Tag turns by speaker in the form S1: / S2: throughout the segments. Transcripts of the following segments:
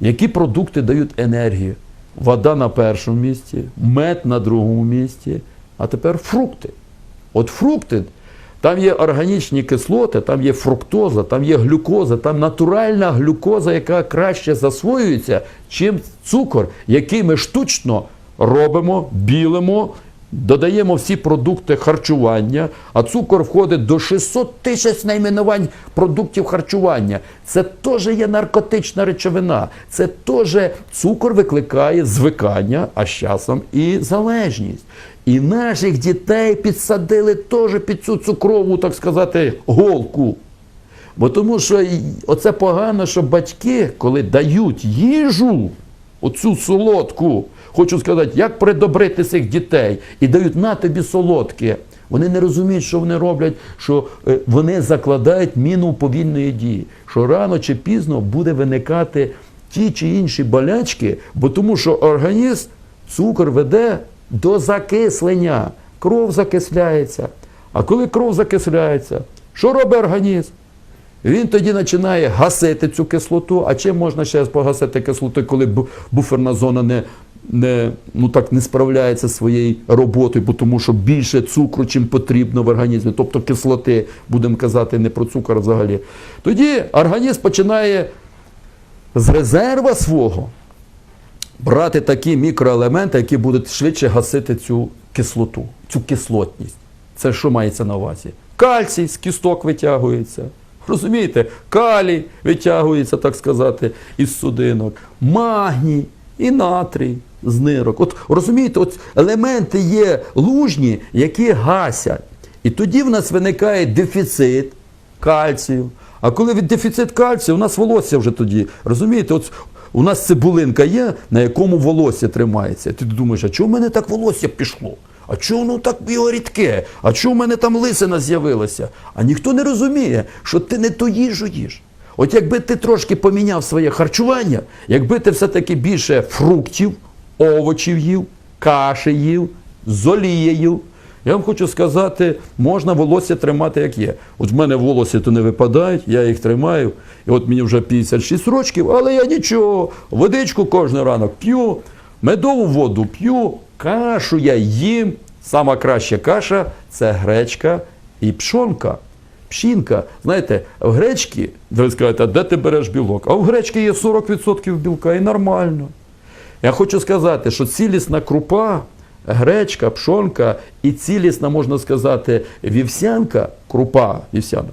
S1: які продукти дають енергію. Вода на першому місці, мед на другому місці, а тепер фрукти. От фрукти, там є органічні кислоти, там є фруктоза, там є глюкоза, там натуральна глюкоза, яка краще засвоюється, чим цукор, який ми штучно робимо, білимо, додаємо всі продукти харчування, а цукор входить до 600 тисяч найменувань продуктів харчування. Це теж є наркотична речовина. Це теж цукор викликає звикання, а з часом і залежність. І наших дітей підсадили теж під цю цукрову, так сказати, голку. Бо тому що оце погано, що батьки, коли дають їжу, оцю солодку, хочу сказати, як придобрити цих дітей і дають на тобі солодке. Вони не розуміють, що вони роблять, що е, вони закладають міну повільної дії, що рано чи пізно буде виникати ті чи інші болячки, бо тому що організм цукор веде до закислення. Кров закисляється. А коли кров закисляється, що робить організм? Він тоді починає гасити цю кислоту. А чим можна ще погасити кислоту, коли буферна зона не, не, ну так, не справляється своєю роботою, бо тому що більше цукру, чим потрібно в організмі, тобто кислоти, будемо казати не про цукор взагалі. Тоді організм починає з резерва свого брати такі мікроелементи, які будуть швидше гасити цю кислоту, цю кислотність. Це що мається на увазі? Кальцій з кісток витягується. Розумієте, калій витягується, так сказати, із судинок, магній і натрій з нирок. От розумієте, от елементи є лужні, які гасять. І тоді в нас виникає дефіцит кальцію. А коли від дефіцит кальцію, у нас волосся вже тоді. Розумієте, от у нас цибулинка є, на якому волосся тримається. Ти думаєш, а чого в мене так волосся пішло? А чого воно так його рідке? А чого в мене там лисина з'явилася? А ніхто не розуміє, що ти не ту їжу їш. От якби ти трошки поміняв своє харчування, якби ти все-таки більше фруктів, овочів їв, каші їв, з я вам хочу сказати, можна волосся тримати як є. От в мене волосся то не випадають, я їх тримаю. І от мені вже 56 років, але я нічого. Водичку кожен ранок п'ю, медову воду п'ю, кашу я їм. Сама краща каша це гречка і пшонка. Пшінка. Знаєте, в гречці, ви скажете, а де ти береш білок? А в гречці є 40% білка і нормально. Я хочу сказати, що цілісна крупа, гречка, пшонка і цілісна, можна сказати, вівсянка, крупа вівсяна,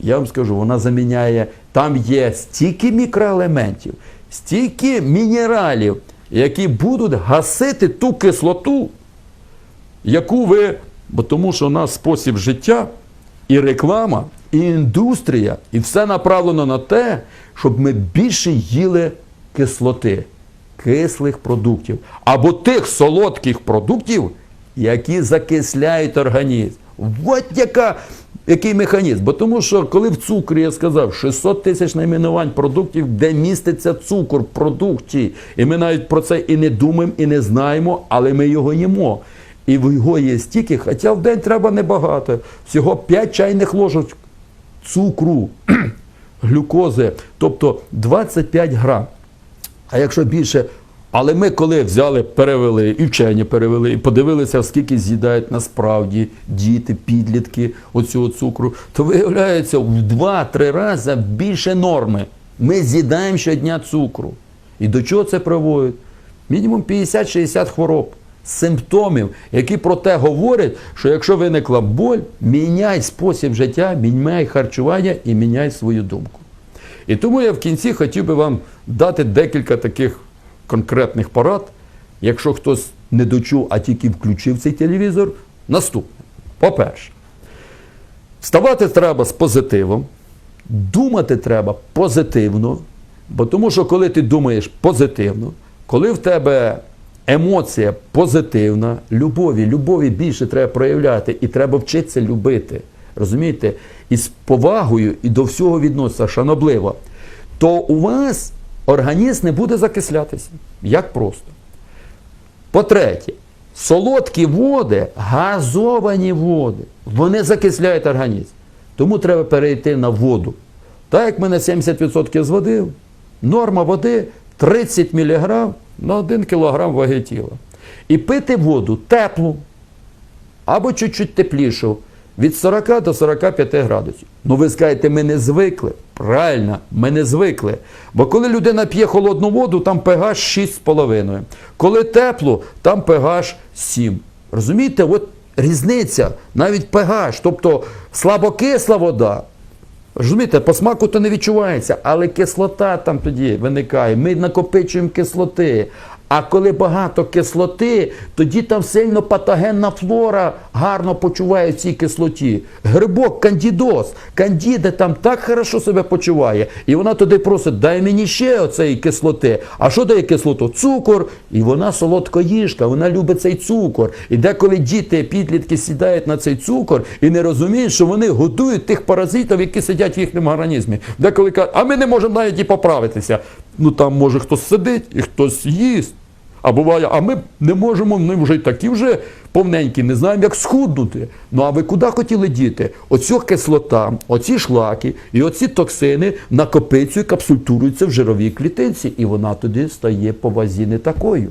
S1: я вам скажу, вона заміняє, там є стільки мікроелементів, стільки мінералів, які будуть гасити ту кислоту, яку ви, бо тому що у нас спосіб життя і реклама, і індустрія, і все направлено на те, щоб ми більше їли кислоти, кислих продуктів, або тих солодких продуктів, які закисляють організм. От яка, який механізм. Бо тому що, коли в цукрі я сказав 600 тисяч найменувань продуктів, де міститься цукор в продукті, і ми навіть про це і не думаємо, і не знаємо, але ми його їмо. І в його є стільки, хоча в день треба небагато, всього 5 чайних ложок цукру, глюкози, тобто 25 грам. А якщо більше, але ми коли взяли, перевели, і вчені перевели, і подивилися, скільки з'їдають насправді діти, підлітки оцього цукру, то виявляється в 2-3 рази більше норми. Ми з'їдаємо щодня цукру. І до чого це приводить? Мінімум 50-60 хвороб, симптомів, які про те говорять, що якщо виникла боль, міняй спосіб життя, міняй харчування і міняй свою думку. І тому я в кінці хотів би вам дати декілька таких конкретних порад. Якщо хтось не дочув, а тільки включив цей телевізор, наступне. По-перше, вставати треба з позитивом, думати треба позитивно, бо тому що коли ти думаєш позитивно, коли в тебе емоція позитивна, любові, любові більше треба проявляти і треба вчитися любити. Розумієте? І з повагою і до всього відноситься шанобливо, то у вас організм не буде закислятися. Як просто. По-третє, солодкі води, газовані води, вони закисляють організм. Тому треба перейти на воду. Так як ми на 70% з води, норма води 30 мг на 1 кг ваги тіла. І пити воду теплу або чуть-чуть теплішу від 40 до 45 градусів. Ну ви скажете, ми не звикли. Правильно, ми не звикли. Бо коли людина п'є холодну воду, там pH 6,5. Коли теплу, там pH 7. Розумієте, от різниця, навіть pH, тобто слабокисла вода. Розумієте, по смаку то не відчувається, але кислота там тоді виникає. Ми накопичуємо кислоти. А коли багато кислоти, тоді там сильно патогенна флора гарно почуває в цій кислоті. Грибок, кандідоз, кандіда там так хорошо себе почуває. І вона туди просить, дай мені ще оцеї кислоти. А що дає кислоту? Цукор. І вона солодкоїжка, вона любить цей цукор. І деколи діти, підлітки сідають на цей цукор і не розуміють, що вони годують тих паразитів, які сидять в їхньому організмі. Деколи кажуть, а ми не можемо навіть і поправитися. Ну там може хтось сидить і хтось їсть. А буває, а ми не можемо, ми вже такі вже повненькі, не знаємо, як схуднути. Ну а ви куди хотіли діти? Оцю кислота, оці шлаки і оці токсини накопицюють, капсультуруються в жировій клітинці, і вона тоді стає по вазі не такою.